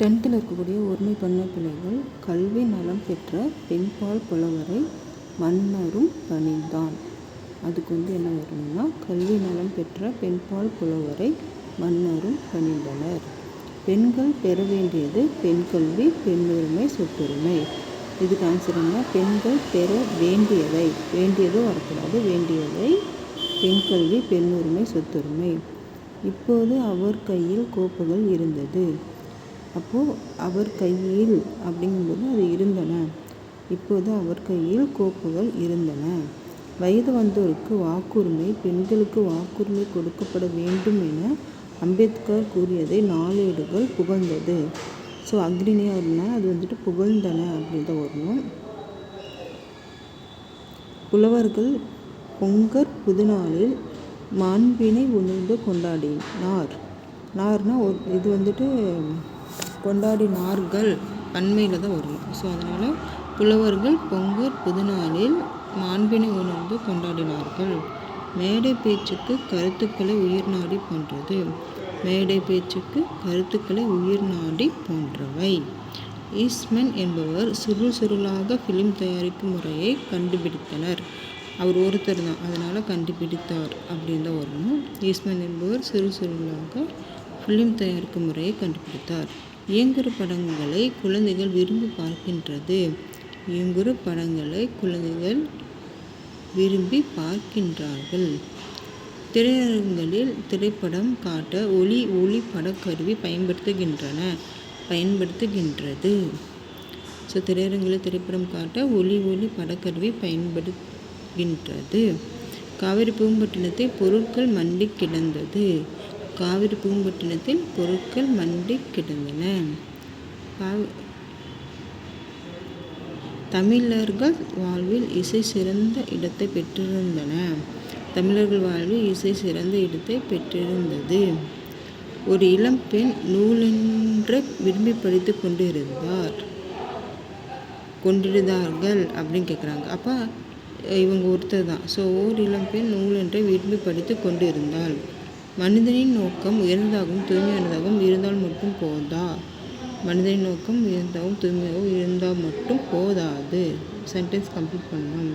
டென்த்தில் இருக்கக்கூடிய ஒருமை பண்ண பிள்ளைகள் கல்வி நலம் பெற்ற பெண்பால் புலவரை மன்னரும் பணிந்தான். அதுக்கு வந்து என்ன வரணும்னா கல்வி நலம் பெற்ற பெண்பால் புலவரை மன்னரும் பணிந்தனர். பெண்கள் பெற வேண்டியது பெண் கல்வி பெண்ணுரிமை சொத்துரிமை. இதுக்கு ஆன்சர் என்ன? பெண்கள் பெற வேண்டியவை. வேண்டியதும் வரக்கூடாது. வேண்டியவை பெண் கல்வி பெண்ணுரிமை சொத்துரிமை. இப்போது அவர் கையில் கோப்புகள் இருந்தது. அப்போது அவர் கையில் அப்படிங்கும்போது அது இருந்தன. இப்போது அவர் கையில் கோப்புகள் இருந்தன. வயது வந்தோருக்கு வாக்குரிமை பெண்களுக்கு வாக்குரிமை கொடுக்கப்பட வேண்டும் என அம்பேத்கர் கூறியதை நாளேடுகள் புகழ்ந்தது. ஸோ அக்ரினே அப்படின்னா அது வந்துட்டு புகழ்ந்தன அப்படின்ற தான் வரணும் புலவர்கள் பொங்கற் புதுநாளில் மாண்பினை உணர்ந்து கொண்டாடினார். நார்னா இது வந்துட்டு கொண்டாடினார்கள். பன்மையில் தான் வரும். ஸோ அதனால் புலவர்கள் பொங்கற் புதுநாளில் மாண்பினை உணர்ந்து கொண்டாடினார்கள். மேடை பேச்சுக்கு கருத்துக்களை உயிர் நாடி போன்றது. மேடை பேச்சுக்கு கருத்துக்களை உயிர் நாடி போன்றவை. ஈஸ்மன் என்பவர் சுருள் சுருளாக ஃபிலிம் தயாரிக்கும் முறையை கண்டுபிடித்தனர். அவர் ஒருத்தர் தான். அதனால் கண்டுபிடித்தார் அப்படின்னு தான் வரணும் ஈஸ்மன் என்பவர் சுருள் சுருளாக ஃபிலிம் தயாரிக்கும் முறையை கண்டுபிடித்தார். இயங்குறு படங்களை குழந்தைகள் விரும்பி பார்க்கின்றது. இயங்குறு படங்களை குழந்தைகள் விரும்பி பார்க்கின்றார்கள். திரையரங்குகளில் திரைப்படம் காட்ட ஒளி ஒளி படக்கருவி பயன்படுத்துகின்றன பயன்படுத்துகின்றது. ஸோ திரையரங்களில் திரைப்படம் காட்ட ஒளி ஒளி படக்கருவி பயன்படுகின்றது காவிரி பூம்பட்டினத்தை பொருட்கள் மண்டி கிடந்தது. காவிரி பூம்பட்டினத்தில் பொருட்கள் மண்டி கிடந்தன. தமிழர்கள் வாழ்வில் இசை சிறந்த இடத்தை பெற்றிருந்தன. தமிழர்கள் வாழ்வில் இசை சிறந்த இடத்தை பெற்றிருந்தது. ஒரு இளம் பெண் நூலென்று விரும்பி படித்து கொண்டிருந்தார். கொண்டிருந்தார்கள் அப்படின்னு கேட்குறாங்க அப்போ இவங்க ஒருத்தர் தான். ஸோ ஓர் இளம் பெண் நூலென்றை விரும்பி படித்து கொண்டிருந்தாள். மனிதனின் நோக்கம் உயர்ந்ததாகவும் தூய்மையானதாகவும் இருந்தால் மட்டும் போதா? மனிதனின் நோக்கம் உயர்ந்தாகவும் தூய்மையாகவும் இருந்தால் மட்டும் போதாது. சென்டென்ஸ் கம்ப்ளீட் பண்ணணும்.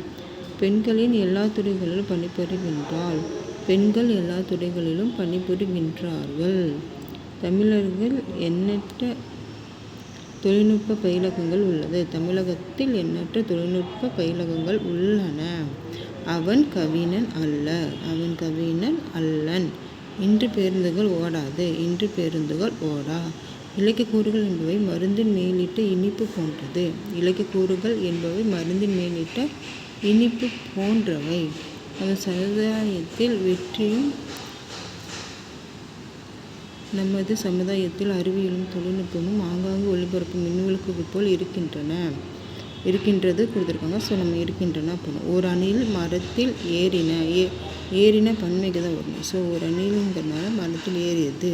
பெண்களின் எல்லா துறைகளிலும் பணிபுரிகின்றால் பெண்கள் எல்லா துறைகளிலும் பணிபுரிகின்றார்கள். தமிழர்கள் எண்ணற்ற தொழில்நுட்ப பயிலகங்கள் உள்ளது. தமிழகத்தில் எண்ணற்ற தொழில்நுட்ப பயிலகங்கள் உள்ளன. அவன் கவினன் அல்ல. அவன் கவினன் அல்லன். இன்று பேருந்துகள் ஓடாது இன்று பேருந்துகள் ஓடா. இலக்கக்கூறுகள் என்பவை மருந்தின் மேலிட்ட இனிப்பு போன்றது. இலக்கக்கூறுகள் என்பவை மருந்தின் மேலிட்ட இனிப்பு போன்றவை. நமது சமுதாயத்தில் வெற்றியும் நமது சமுதாயத்தில் அறிவியலும் தொழில்நுட்பமும் ஆங்காங்கு ஒளிபரப்பும் மின்விளக்குகள் போல் இருக்கின்றன. இருக்கின்றது கொடுத்துருக்காங்க. ஸோ நம்ம இருக்கின்றன போகணும் ஒரு அணில் மரத்தில் ஏறின ஏ ஏறின பன்மைக்கு தான் வரணும் ஸோ ஒரு அணிலுங்கிறனால மரத்தில் ஏறியது.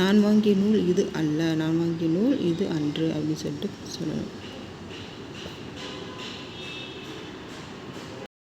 நான் வாங்கிய நூல் இது அல்ல. நான் வாங்கிய நூல் இது அன்று அப்படின்னு சொல்லிட்டு சொல்லணும்.